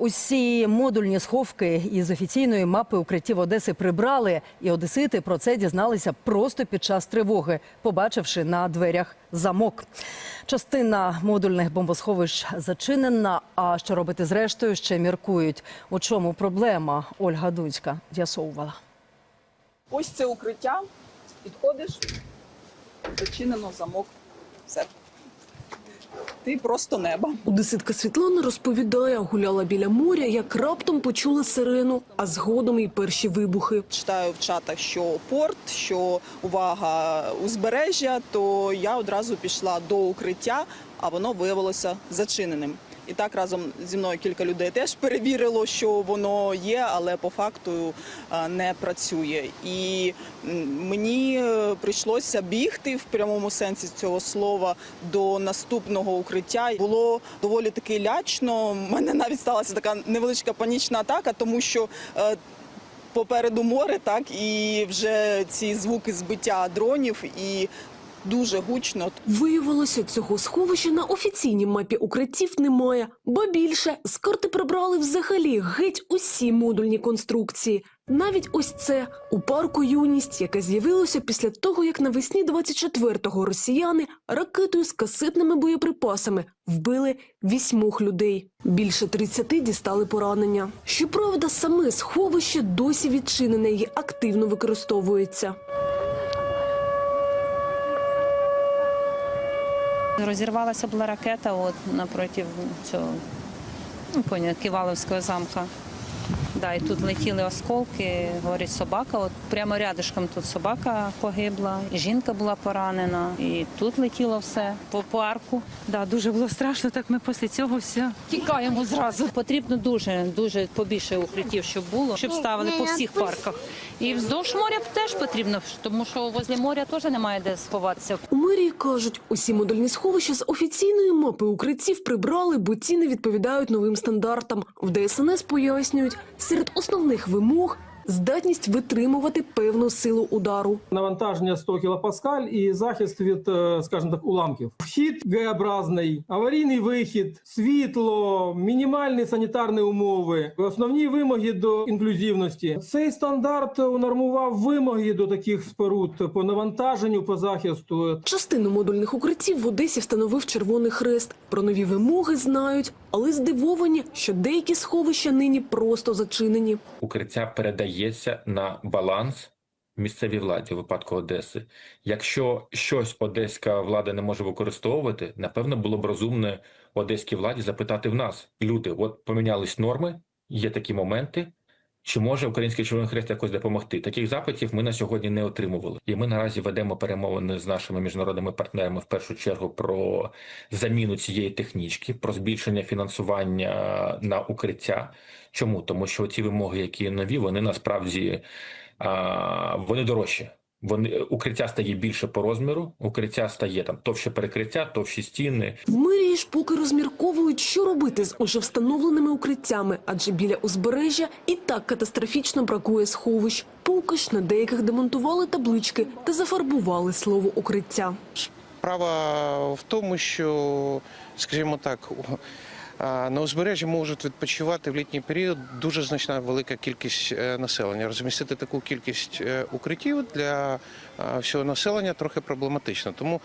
Усі модульні сховки із офіційної мапи укриттів Одеси прибрали, і одесити про це дізналися просто під час тривоги, побачивши на дверях замок. Частина модульних бомбосховищ зачинена. А що робити з рештою, ще міркують. У чому проблема? Ольга Дунська з'ясовувала. Ось це укриття. Підходиш, зачинено замок. Все. Ти просто неба. Одеситка Світлана розповідає, гуляла біля моря, як раптом почула сирену, а згодом і перші вибухи. Читаю в чатах, що порт, що увага узбережжя, то я одразу пішла до укриття, а воно виявилося зачиненим. І так разом зі мною кілька людей теж перевірило, що воно є, але по факту е, не працює. І мені е, прийшлося бігти в прямому сенсі цього слова до наступного укриття. Було доволі таки лячно. У мене навіть сталася така невеличка панічна атака, тому що. е, попереду море, так і вже ці звуки збиття дронів, і дуже гучно. Виявилося, цього сховища на офіційній мапі укриттів немає, ба більше з карти прибрали взагалі геть усі модульні конструкції. Навіть ось це у парку юність, яке з'явилося після того, як навесні 24-го росіяни ракетою з касетними боєприпасами вбили вісьмох людей. Більше 30 дістали поранення. Щоправда, саме сховище досі відчинене і активно використовується. Розірвалася була ракета от напроти цього ну, Ківаловського замка. Да, і тут летіли осколки, говорить собака. От прямо рядышком тут собака погибла, і жінка була поранена, і тут летіло все по парку. Да, дуже було страшно. Так ми після цього все тікаємо зразу. Потрібно дуже, дуже побільше укриттів, щоб було, щоб ставили по всіх парках. І вздовж моря теж потрібно, тому що возле моря теж немає де сховатися. У мерії кажуть, усі модульні сховища з офіційної мапи укриттів прибрали, бо ці не відповідають новим стандартам. В ДСНС пояснюють, серед основних вимог здатність витримувати певну силу удару. навантаження 100 кілопаскаль і захист від, е, скажімо так, уламків. Вхід Г-образний, аварійний вихід, світло, мінімальні санітарні умови, основні вимоги до інклюзивності. Цей стандарт унормував вимоги до таких споруд по навантаженню, по захисту. Частину модульних укриттів в Одесі встановив Червоний Хрест. Про нові вимоги знають, але здивовані, що деякі сховища нині просто зачинені. укриття передається на баланс місцевій владі у випадку Одеси. Якщо щось одеська влада не може використовувати, напевно, було б розумно одеській владі запитати в нас: люди, от помінялись норми, є такі моменти. Чи може Український Червоний Хрест якось допомогти? Таких запитів ми на сьогодні не отримували, і ми наразі ведемо перемовини з нашими міжнародними партнерами в першу чергу про заміну цієї технічки, про збільшення фінансування на укриття. Чому? Тому що ці вимоги, які нові, вони насправді вони дорожчі. Вони укриття стає більше по розміру, укриття стає там товще перекриття, товщі стіни. В мерії ж поки розмірковують, що робити з уже встановленими укриттями, адже біля узбережжя і так катастрофічно бракує сховищ. Поки ж на деяких демонтували таблички та зафарбували слово укриття. Справа в тому, що, скажімо так, на узбережжі можуть відпочивати в літній період дуже значна велика кількість е, населення. Розмістити таку кількість е, укриттів для всього населення трохи проблематично. Тому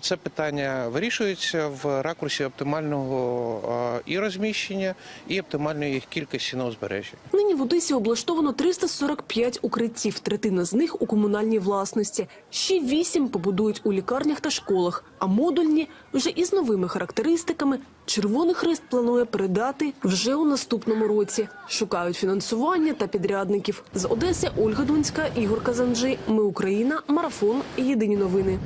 це питання вирішується в ракурсі оптимального і розміщення, і оптимальної їх кількості на узбережжі. Нині в Одесі облаштовано 345 укриттів, третина з них у комунальній власності. Ще вісім побудують у лікарнях та школах, а модульні вже із новими характеристиками Червоний Хрест планує передати вже у наступному році. Шукають фінансування та підрядників. З Одеси Ольга Дунська, Ігор Казанджи. Ми Україна. Марафон. Єдині новини.